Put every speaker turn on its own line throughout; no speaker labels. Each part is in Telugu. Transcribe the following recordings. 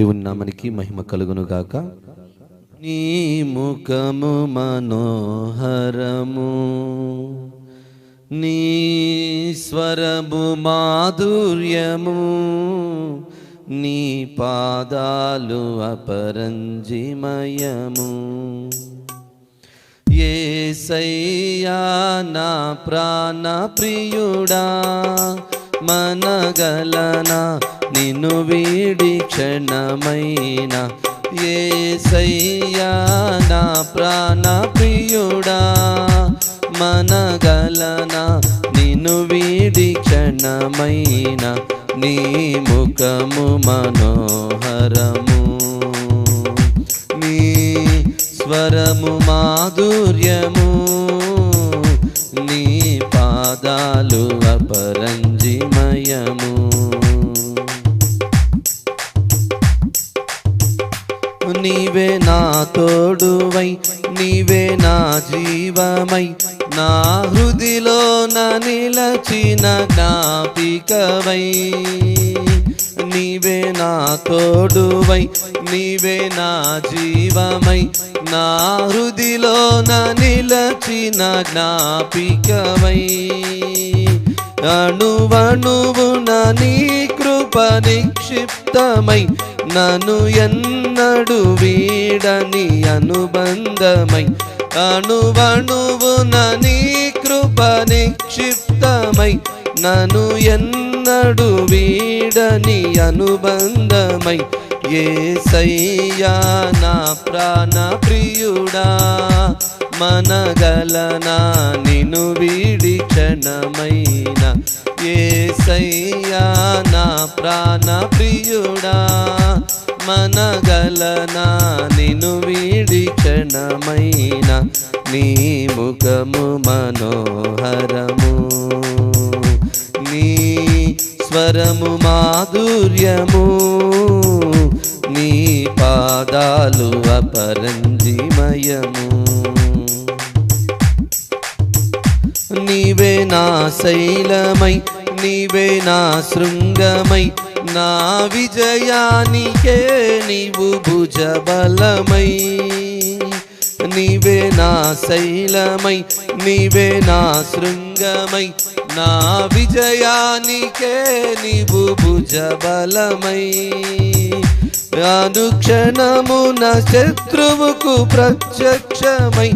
దేవుని నామనికి మహిమ కలుగును గాక నీ ముఖము మనోహరము నీ స్వరము మాధుర్యము నీ పాదాలు అపరంజిమయము. ఏసయ్యా నా ప్రాణ ప్రియుడా మనగలనా నిన్ను వీడి క్షణమైన ఏసయ్యా నా ప్రాణ ప్రియుడా మనగలనా నిన్ను వీడి క్షణమైన నీ ముఖము మనోహరము. నీ స్వరము మాధుర్యము నీ పాదాలు తోడువై నీవే నా జీవమై. నా హృదిలో నా నిలచిన జ్ఞాపికవై. నీవే నా తోడువై నీవే నా జీవమై. నా హృదిలో నా నిలచిన జ్ఞాపికవై. అణువణువు నీ కృప నిక్షిప్తమై. నన్ను ఎన్నడు వీడని అనుబంధమై అణువణువున నీ కృప నిక్షిప్తమై నను ఎన్నడు వీడని అనుబంధమై ఏ సయ్యా నా ప్రాణ ప్రియుడా మనగలనా నిను వీడి క్షణమైన. ఏ సయ్యా నా ప్రాణ ప్రియుడా మనగలనా? నిను వీడి క్షణమైన నీ ముఖము మనోహరము. నీ స్వరము మాధుర్యము. నీ పాదాలు అపరంజిమయము. నీవే నా శైలమై నీవే నా శృంగమై నా విజయానికే నీవు భుజబలమై నీవే నా శైలమై నీవే నా శృంగమై నా విజయానికే నీవు భుజబలమై. అనుక్షణమున శత్రువుకు ప్రత్యక్షమై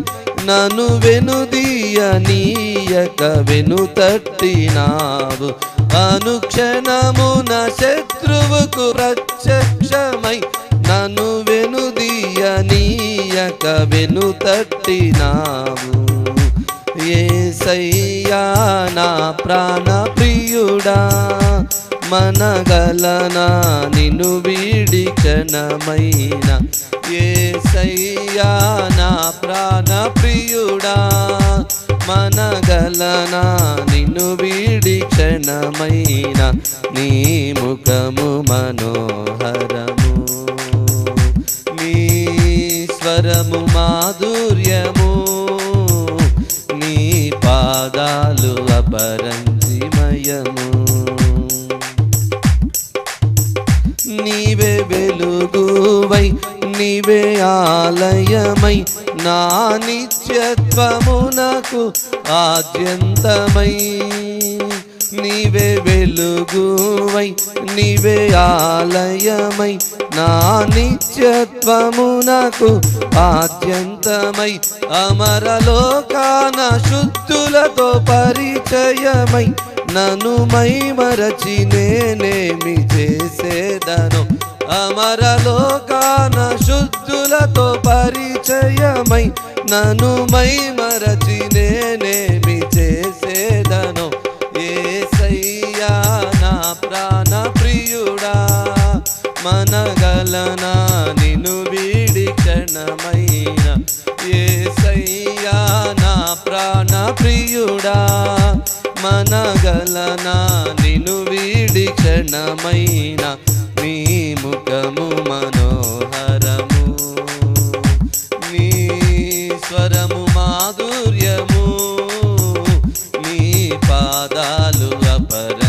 నన్ను వెనుదీయ నీయక వెను తట్టినావు అనుక్షణమున శత్రువుకు ప్రత్యక్షమై నన్ను వెనుదీయ నీయక వెను ఏ సయ్యా నా ప్రాణ ప్రియుడా మనగలనా నిన్ను వీడి క్షణమైన ఏ సయ్యా నా ప్రాణ ప్రియుడా మనగలనా నిన్ను వీడి క్షణమైన నీ ముఖము మనోహరము నీ స్వరము మాధుర్యము నీ పాదాలు అపరంజిమయము నీవే వెలుగువై నీవే ఆలయమై నా నిత్యత్వమునకు ఆద్యంతమై. నీవే వెలుగువై నీవే ఆలయమై. నా నిత్యత్వమునకు ఆద్యంతమై. అమరలోకాన శుద్ధులతో పరిచయమై. నను మై మరచి నేనేమి చేసేదను. అమరలోకాన శుద్ధులతో పరిచయమై నను మై మరచి నేనేమి చేసేదను. ఏ సయ్యా నా ప్రాణ ప్రియుడా మనగలనా నిను వీడి క్షణమైన. ఏ సయ్యా నా ప్రాణ ప్రియుడా మనగలనా నిను వీడి క్షణమైన. నీ ముఖము పాదాలు